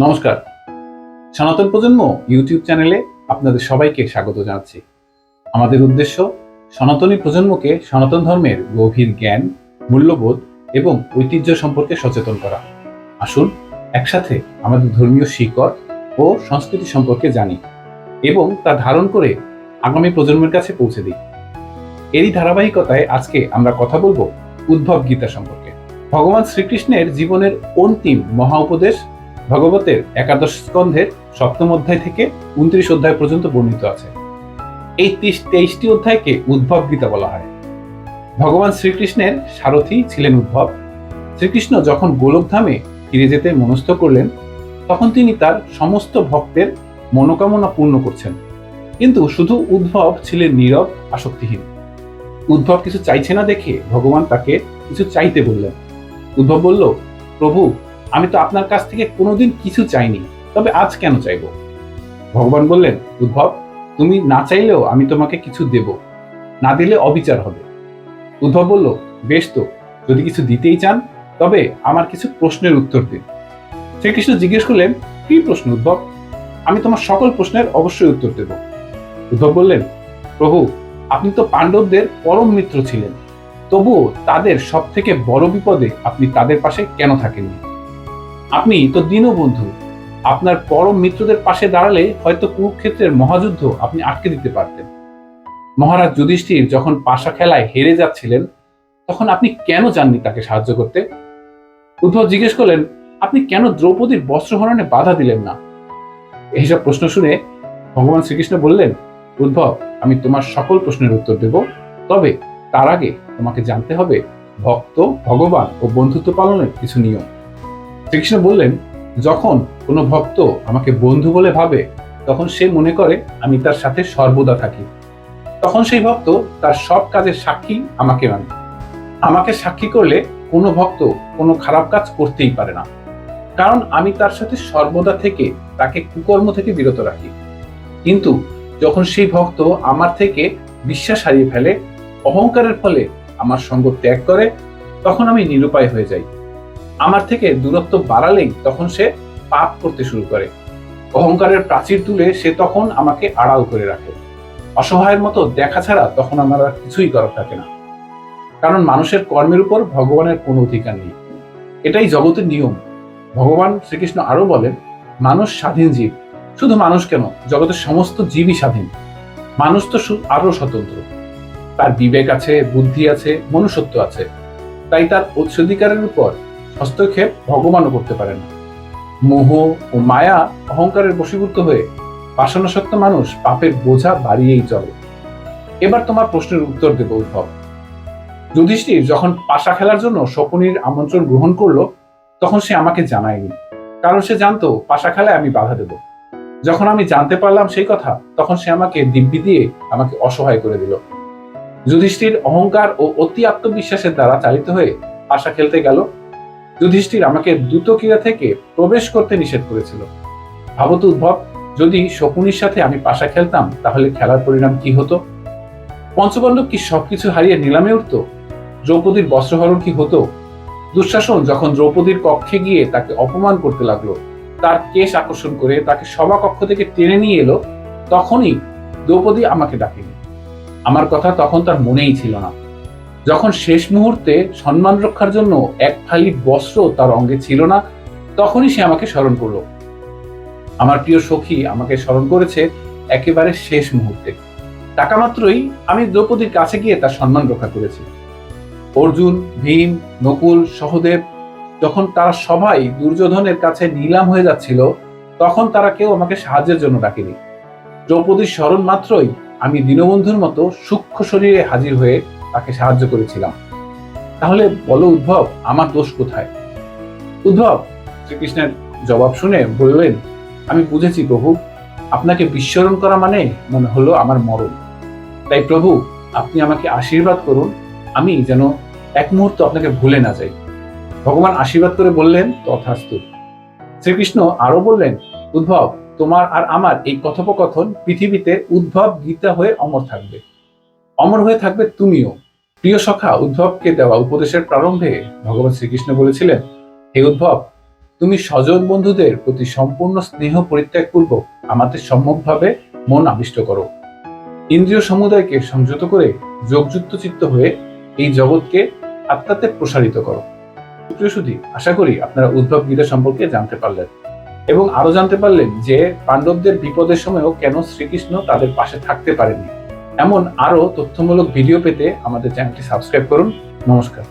নমস্কার। সনাতন প্রজন্ম ইউটিউব চ্যানেলে আপনাদের সবাইকে স্বাগত জানাচ্ছি। আমাদের উদ্দেশ্য, সনাতনী প্রজন্মকে সনাতন ধর্মের গভীর জ্ঞান, মূল্যবোধ এবং ঐতিহ্য সম্পর্কে সচেতন করা। আসুন, একসাথে আমাদের ধর্মীয় শিকড় ও সংস্কৃতি সম্পর্কে জানি এবং তা ধারণ করে আগামী প্রজন্মের কাছে পৌঁছে দিই। এরই ধারাবাহিকতায় আজকে আমরা কথা বলব উদ্ভব গীতা সম্পর্কে। ভগবান শ্রীকৃষ্ণের জীবনের অন্তিম মহা উপদেশ ভগবতের একাদশ স্কন্ধের সপ্তম অধ্যায় থেকে উনত্রিশ অধ্যায় পর্যন্ত বর্ণিত আছে। এই তেইশটি অধ্যায়কে উদ্ভব গীতা বলা হয়। ভগবান শ্রীকৃষ্ণের সারথী ছিলেন উদ্ভব। শ্রীকৃষ্ণ যখন গোলকধামে ফিরে যেতে মনস্থ করলেন, তখন তিনি তার সমস্ত ভক্তের মনোকামনা পূর্ণ করছেন। কিন্তু শুধু উদ্ভব ছিলেন নীরব, আসক্তিহীন। উদ্ভব কিছু চাইছে না দেখে ভগবান তাকে কিছু চাইতে বললেন। উদ্ভব বলল, প্রভু আমি তো আপনার কাছ থেকে কোনোদিন কিছু চাইনি। তবে আজ কেন চাইব? ভগবান বললেন উদ্ভব তুমি না চাইলেও আমি তোমাকে কিছু দেব। না দিলে অবিচার হবে। উদ্ভব বলল, বেশ তো, যদি কিছু দিতেই চান, তবে আমার কিছু প্রশ্নের উত্তর দিন। শ্রীকৃষ্ণ জিজ্ঞেস করলেন, কি প্রশ্ন উদ্ভব আমি তোমার সকল প্রশ্নের অবশ্যই উত্তর দেব। উদ্ভব বললেন, প্রভু, আপনি তো পাণ্ডবদের পরম মিত্র ছিলেন। তবুও তাদের সব থেকে বড় বিপদে আপনি তাদের পাশে কেন থাকেননি? আপনি তো দীনবন্ধু আপনার পরম মিত্রদের পাশে দাঁড়ালে হয়তো কুরুক্ষেত্রের মহাযুদ্ধ আপনি আটকে দিতে পারতেন। মহারাজ যুধিষ্ঠির যখন পাশা খেলায় হেরে যাচ্ছিলেন, তখন আপনি কেন যাননি তাকে সাহায্য করতে? উদ্ধব জিজ্ঞেস করলেন, আপনি কেন দ্রৌপদীর বস্ত্রহরণে বাধা দিলেন না? এইসব প্রশ্ন শুনে ভগবান শ্রীকৃষ্ণ বললেন উদ্ভব আমি তোমার সকল প্রশ্নের উত্তর দেব। তবে তার আগে তোমাকে জানতে হবে, ভক্ত, ভগবান ও বন্ধুত্ব পালনের কিছু নিয়ম। শ্রীকৃষ্ণ বললেন, যখন কোনো ভক্ত আমাকে বন্ধু বলে ভাবে, তখন সে মনে করে, আমি তার সাথে সর্বদা থাকি। তখন সেই ভক্ত তার সব কাজের সাক্ষী আমাকে মানে আমাকে সাক্ষী করলে কোনো ভক্ত কোনো খারাপ কাজ করতেই পারে না। কারণ আমি তার সাথে সর্বদা থেকে তাকে কুকর্ম থেকে বিরত রাখি। কিন্তু যখন সেই ভক্ত আমার থেকে বিশ্বাস হারিয়ে ফেলে, অহংকারের ফলে আমার সঙ্গ ত্যাগ করে, তখন আমি নিরুপায় হয়ে যাই। আমার থেকে দূরত্ব বাড়ালেই তখন সে পাপ করতে শুরু করে। অহংকারের প্রাচীর তুলে সে তখন আমাকে আড়াল করে রাখে। অসহায়ের মতো দেখা ছাড়া তখন আমার আর কিছুই করার থাকে না। কারণ মানুষের কর্মের উপর ভগবানের কোনো অধিকার নেই। এটাই জগতের নিয়ম। ভগবান শ্রীকৃষ্ণ আরও বলেন, মানুষ স্বাধীন জীব। শুধু মানুষ কেন? জগতের সমস্ত জীবই স্বাধীন। মানুষ তো আরও স্বতন্ত্র। তার বিবেক আছে, বুদ্ধি আছে, মনুষ্যত্ব আছে। তাই তার অধিকারের উপর হস্তক্ষেপ ভগবানও করতে পারে না মোহ ও মায়া অহংকারের বশীভূত হয়ে বাসনাসক্ত মানুষ পাপের বোঝা বাড়িয়েই চলে। এবার তোমার প্রশ্নের উত্তর দেব উদ্ভব যুধিষ্ঠির যখন পাশা খেলার জন্য শকুনির আমন্ত্রণ গ্রহণ করল, তখন সে আমাকে জানায়নি। কারণ সে জানতো পাশা খেলায় আমি বাধা দেব। যখন আমি জানতে পারলাম সেই কথা, তখন সে আমাকে দিব্যি দিয়ে আমাকে অসহায় করে দিল। যুধিষ্ঠির অহংকার ও অতি আত্মবিশ্বাসের দ্বারা চালিত হয়ে পাশা খেলতে গেল। যুধিষ্ঠির আমাকে দ্রুত ক্রীড়া থেকে প্রবেশ করতে নিষেধ করেছিল। ভাবত উদ্ভব, যদি শকুনির সাথে আমি পাশা খেলতাম, তাহলে খেলার পরিণাম কি হতো? পঞ্চপাণ্ডব কি সবকিছু হারিয়ে নিলামে উঠত? দ্রৌপদীর বস্ত্রহরণ কি হতো? দুঃশাসন যখন দ্রৌপদীর কক্ষে গিয়ে তাকে অপমান করতে লাগল, তার কেশ আকর্ষণ করে তাকে সভা কক্ষ থেকে টেনে নিয়ে এলো, তখনই দ্রৌপদী আমাকে ডাকেনি। আমার কথা তখন তার মনেই ছিল না। যখন শেষ মুহূর্তে সম্মান রক্ষার জন্য এক ফালি বস্ত্র তার অঙ্গে ছিল না, তখনই সে আমাকে স্মরণ করল। আমার প্রিয় সখী আমাকে স্মরণ করেছে একেবারে শেষ মুহূর্তে। টাকা মাত্রই আমি দ্রৌপদীর কাছে গিয়ে তার সম্মান রক্ষা করেছি। অর্জুন, ভীম, নকুল, সহদেব যখন তারা সবাই দুর্যোধনের কাছে নিলাম হয়ে যাচ্ছিল, তখন তারা কেউ আমাকে সাহায্যের জন্য ডাকেনি। দ্রৌপদীর স্মরণ মাত্রই আমি দীনবন্ধুর মতো সূক্ষ্ম শরীরে হাজির হয়ে তাকে সাহায্য করেছিলাম। তাহলে বলো উদ্ভব আমার দোষ কোথায়? উদ্ভব শ্রীকৃষ্ণের জবাব শুনে বললেন, আমি বুঝেছি প্রভু, আপনাকে বিস্মরণ করা মানে মনে হলো আমার মরণ। তাই প্রভু, আপনি আমাকে আশীর্বাদ করুন, আমি যেন এক মুহূর্ত আপনাকে ভুলে না যাই। ভগবান আশীর্বাদ করে বললেন, তথাস্তু। শ্রীকৃষ্ণ আরও বললেন উদ্ভব তোমার আর আমার এই কথোপকথন পৃথিবীতে উদ্ভব গীতা হয়ে অমর থাকবে। অমর হয়ে থাকবে তুমিও। প্রিয় সখা উদ্ভবকে দেওয়া উপদেশের প্রারম্ভে ভগবান শ্রীকৃষ্ণ বলেছিলেন হে উদ্ভব তুমি স্বজন বন্ধুদের প্রতি সম্পূর্ণ স্নেহ পরিত্যাগপূর্বক আমাদের সম্যকভাবে মন আবিষ্ট করো। ইন্দ্রিয় সমুদায়কে সংযত করে যোগযুক্ত চিত্ত হয়ে এই জগৎকে আত্মাতে প্রসারিত করো। প্রিয় সুধী, আশা করি আপনারা উদ্ভব গীতা সম্পর্কে জানতে পারলেন এবং আরও জানতে পারলেন যে পাণ্ডবদের বিপদের সময়ও কেন শ্রীকৃষ্ণ তাদের পাশে থাকতে পারেননি। এমন আরও তথ্যমূলক ভিডিও পেতে আমাদের চ্যানেলটি সাবস্ক্রাইব করুন। নমস্কার।